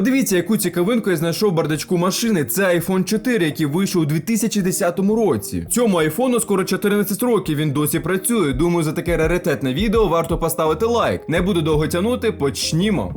Подивіться, яку цікавинку я знайшов бардачку машини. Це iPhone 4, який вийшов у 2010 році. Цьому айфону скоро 14 років. Він досі працює. Думаю, за таке раритетне відео варто поставити лайк. Не буду довго тягнути, почнімо.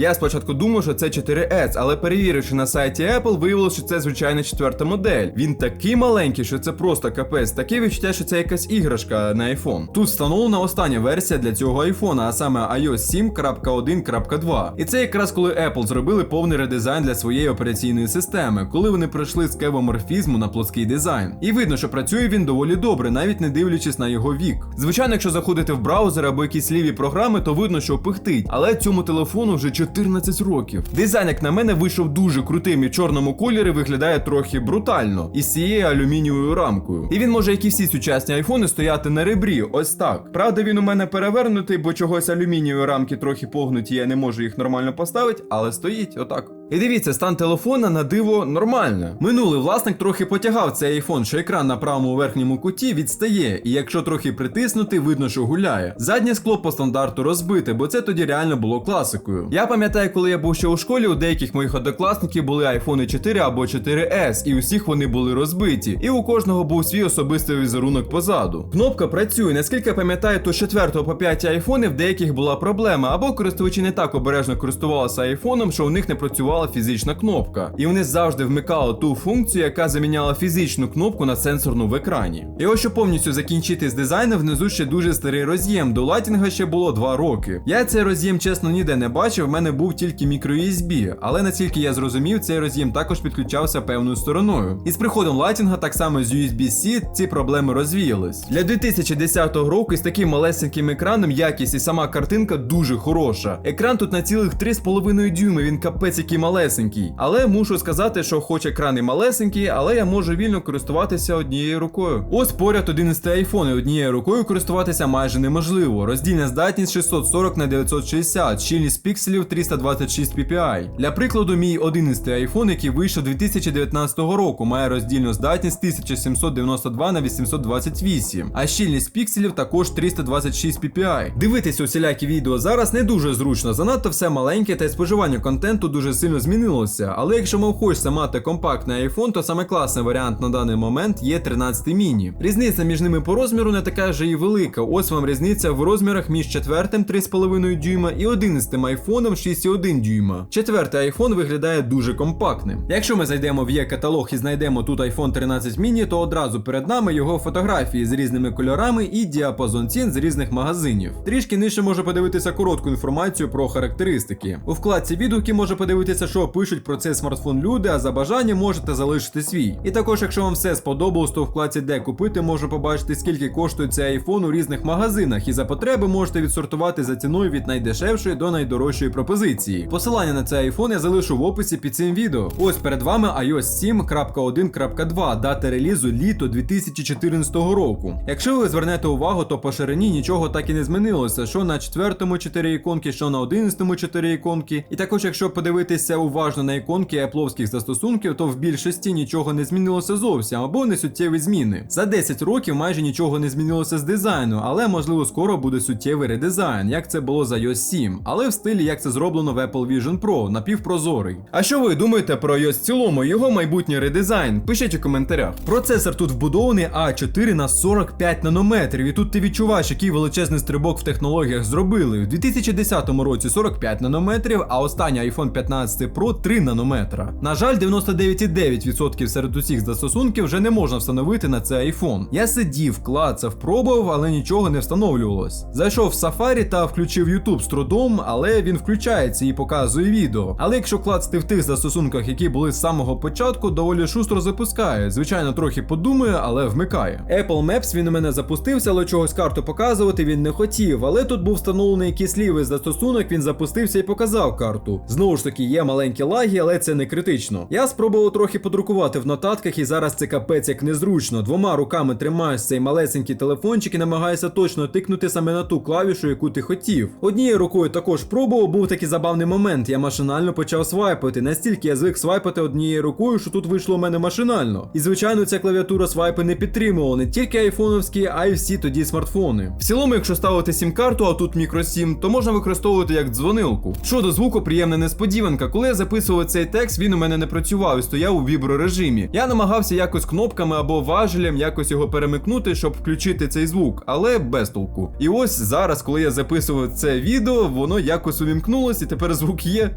Я спочатку думав, що це 4S, але перевіривши на сайті Apple, виявилося, що це звичайна четверта модель. Він такий маленький, що це просто капець. Таке відчуття, що це якась іграшка на iPhone. Тут встановлена остання версія для цього iPhone, а саме iOS 7.1.2. І це якраз коли Apple зробили повний редизайн для своєї операційної системи, коли вони пройшли з кевоморфізму на плоский дизайн. І видно, що працює він доволі добре, навіть не дивлячись на його вік. Звичайно, якщо заходити в браузер або якісь ліві програми, то видно, що пихтить, але цьому телефону вже 14 років. Дизайн, як на мене, вийшов дуже крутим і в чорному кольорі виглядає трохи брутально із цією алюмінієвою рамкою. І він може, як і всі сучасні айфони, стояти на ребрі, ось так. Правда, він у мене перевернутий, бо чогось алюмінієвої рамки трохи погнуті, я не можу їх нормально поставити, але стоїть отак. І дивіться, стан телефона на диво нормально. Минулий власник трохи потягав цей айфон, що екран на правому верхньому куті відстає, і якщо трохи притиснути, видно, що гуляє. Заднє скло по стандарту розбите, бо це тоді реально було класикою. Я пам'ятаю, коли я був ще у школі, у деяких моїх однокласників були айфони 4 або 4S, і усіх вони були розбиті. І у кожного був свій особистий візерунок позаду. Кнопка працює, наскільки пам'ятаю, то з 4 по 5 айфони в деяких була проблема, або користувачі не так обережно користувалися айфоном, що у них не працювала фізична кнопка. І вони завжди вмикали ту функцію, яка заміняла фізичну кнопку на сенсорну в екрані. І ось щоб повністю закінчити з дизайном, внизу ще дуже старий роз'єм. До лайтінга ще було 2 роки. Я цей роз'єм, чесно, ніде не бачив, в мене був тільки microUSB, але наскільки я зрозумів, цей роз'єм також підключався певною стороною. І з приходом лайтінга, так само з USB-C, ці проблеми розвіялись. Для 2010 року із таким малесеньким екраном якість і сама картинка дуже хороша. Екран тут на цілих 3,5 дюйми, він капець який малесенький. Але мушу сказати, що хоч екран і малесенький, але я можу вільно користуватися однією рукою. Ось поряд 11 iPhone, і однією рукою користуватися майже неможливо. Роздільна здатність 640 на 960, щільність пікселів 326 ppi. Для прикладу, мій 11 iPhone, який вийшов 2019 року, має роздільну здатність 1792 на 828, а щільність пікселів також 326 ppi. Дивитися усілякі відео зараз не дуже зручно, занадто все маленьке та й споживання контенту дуже сильно змінилося. Але якщо вам хочеться мати компактний iPhone, то саме класний варіант на даний момент є 13 міні. Різниця між ними по розміру не така вже і велика. Ось вам різниця в розмірах між четвертим 3,5 дюйма і 11 айфоном 6,1 дюйма. Четвертий iPhone виглядає дуже компактним. Якщо ми зайдемо в є каталог і знайдемо тут iPhone 13 mini, то одразу перед нами його фотографії з різними кольорами і діапазон цін з різних магазинів. Трішки нижче може подивитися коротку інформацію про характеристики. У вкладці відгуки може подивитися, що пишуть про цей смартфон люди, а за бажанням можете залишити свій. І також, якщо вам все сподобалось, то в вкладці де купити можна побачити, скільки коштує цей iPhone у різних магазинах, і за потреби можете відсортувати за ціною від найдешевшої до найдорожчої пропозиції. Посилання на цей iPhone я залишу в описі під цим відео. Ось перед вами iOS 7.1.2, дата релізу літо 2014 року. Якщо ви звернете увагу, то по ширині нічого так і не змінилося, що на четвертому 4 іконки, що на 11 4 іконки. І також, якщо подивитися уважно на іконки епловських застосунків, то в більшості нічого не змінилося зовсім або не суттєві зміни. За 10 років майже нічого не змінилося з дизайну, але можливо скоро буде суттєвий редизайн, як це було за iOS 7, але в стилі як це зроблено в Apple Vision Pro, напівпрозорий. А що ви думаєте про iOS в цілому, його майбутній редизайн? Пишіть у коментарях. Процесор тут вбудований A4 на 45 нанометрів, і тут ти відчуваєш, який величезний стрибок в технологіях зробили. У 2010 році 45 нанометрів, а останній iPhone 15 Pro 3 нанометра. На жаль, 99,9% серед усіх застосунків вже не можна встановити на цей iPhone. Я сидів, клацав, пробував, але нічого не встановлювалось. Зайшов в Safari та включив YouTube з трудом, але він включається і показує відео. Але якщо клацати в тих застосунках, які були з самого початку, доволі шустро запускає. Звичайно, трохи подумає, але вмикає. Apple Maps він у мене запустився, але чогось карту показувати він не хотів. Але тут був встановлений якийсь лівий застосунок, він запустився і показав карту. Знову ж таки, є маленькі лаги, але це не критично. Я спробував трохи подрукувати в нотатках, і зараз це капець як незручно. Двома руками тримаєш цей малесенький телефончик і намагаєшся точно тикнути саме на ту клавішу, яку ти хотів. Однією рукою також пробував, був такий забавний момент. Я машинально почав свайпати. Настільки я звик свайпати однією рукою, що тут вийшло у мене машинально. І звичайно, ця клавіатура свайпи не підтримувала не тільки айфоновські, а й всі тоді смартфони. В цілому, якщо ставити сім-карту, а тут мікросім, то можна використовувати як дзвонилку. Щодо звуку, приємна несподіванка. Коли я записував цей текст, він у мене не працював і стояв у віброрежимі. Я намагався якось кнопками або важелем якось його перемикнути, щоб включити цей звук, але без толку. І ось зараз, коли я записував це відео, воно якось увімкнулось, і тепер звук є.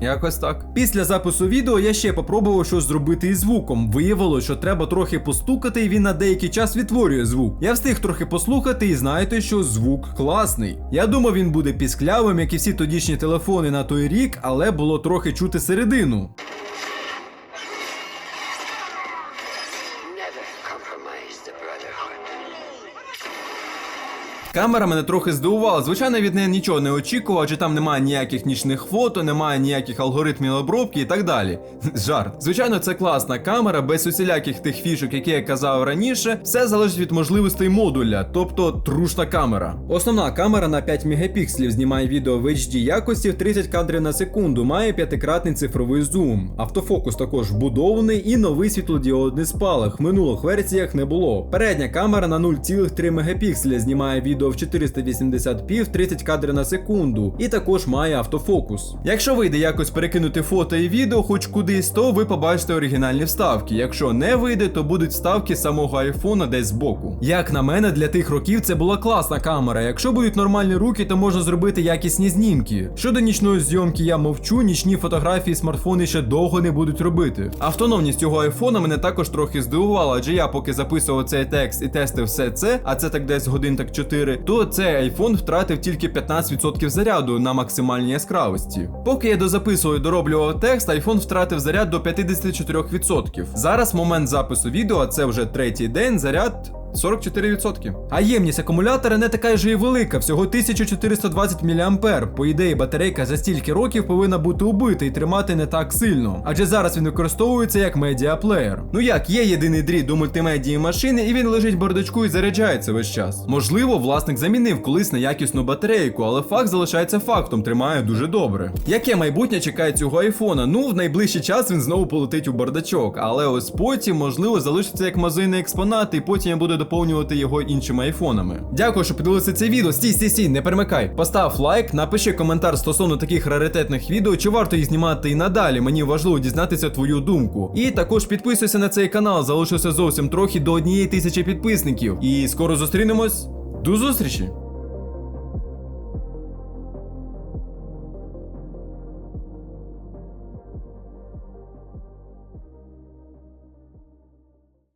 Якось так. Після запису відео я ще попробував щось зробити із звуком. Виявилося, що треба трохи постукати, і він на деякий час відтворює звук. Я встиг трохи послухати і знаєте, що звук класний. Я думав, він буде пісклявим, як і всі тодішні телефони на той рік, але було трохи чути середину. Камера мене трохи здивувала. Звичайно, від неї нічого не очікував, адже там немає ніяких нічних фото, немає ніяких алгоритмів обробки і так далі. Жарт. Звичайно, це класна камера, без усіляких тих фішок, які я казав раніше. Все залежить від можливостей модуля, тобто трушна камера. Основна камера на 5 мегапікселів знімає відео в HD якості в 30 кадрів на секунду, має п'ятикратний цифровий зум. Автофокус також вбудований і новий світлодіодний спалах. В минулих версіях не було. Передня камера на 0,3 мегапікселя знімає відео в 480p в 30 кадрів на секунду, і також має автофокус. Якщо вийде якось перекинути фото і відео хоч кудись, то ви побачите оригінальні вставки. Якщо не вийде, то будуть вставки самого айфона десь збоку. Як на мене, для тих років це була класна камера. Якщо будуть нормальні руки, то можна зробити якісні знімки. Щодо нічної зйомки, я мовчу, нічні фотографії смартфони ще довго не будуть робити. Автономність цього айфона мене також трохи здивувала, адже я поки записував цей текст і тестив все це, а це так десь годин так 4, то цей айфон втратив тільки 15% заряду на максимальній яскравості. Поки я дозаписував і дороблював текст, айфон втратив заряд до 54%. Зараз момент запису відео, а це вже третій день, заряд. 44%. А ємність акумулятора не така ж і велика, всього 1420 мА. По ідеї, батарейка за стільки років повинна бути убита і тримати не так сильно. Адже зараз він використовується як медіаплеєр. Ну як, є єдиний дріт до мультимедії машини, і він лежить бардачку і заряджається весь час. Можливо, власник замінив колись на якісну батарейку, але факт залишається фактом, тримає дуже добре. Яке майбутнє чекає цього айфона? Ну, в найближчий час він знову полетить у бардачок, але ось потім, можливо, залишиться як музейний експонат, і потім я буду доповнювати його іншими айфонами. Дякую, що подивилися це відео. Стій, стій, стій, не перемикай. Постав лайк, напиши коментар стосовно таких раритетних відео, чи варто їх знімати і надалі. Мені важливо дізнатися твою думку. І також підписуйся на цей канал, залишився зовсім трохи до однієї тисячі підписників. І скоро зустрінемось. До зустрічі!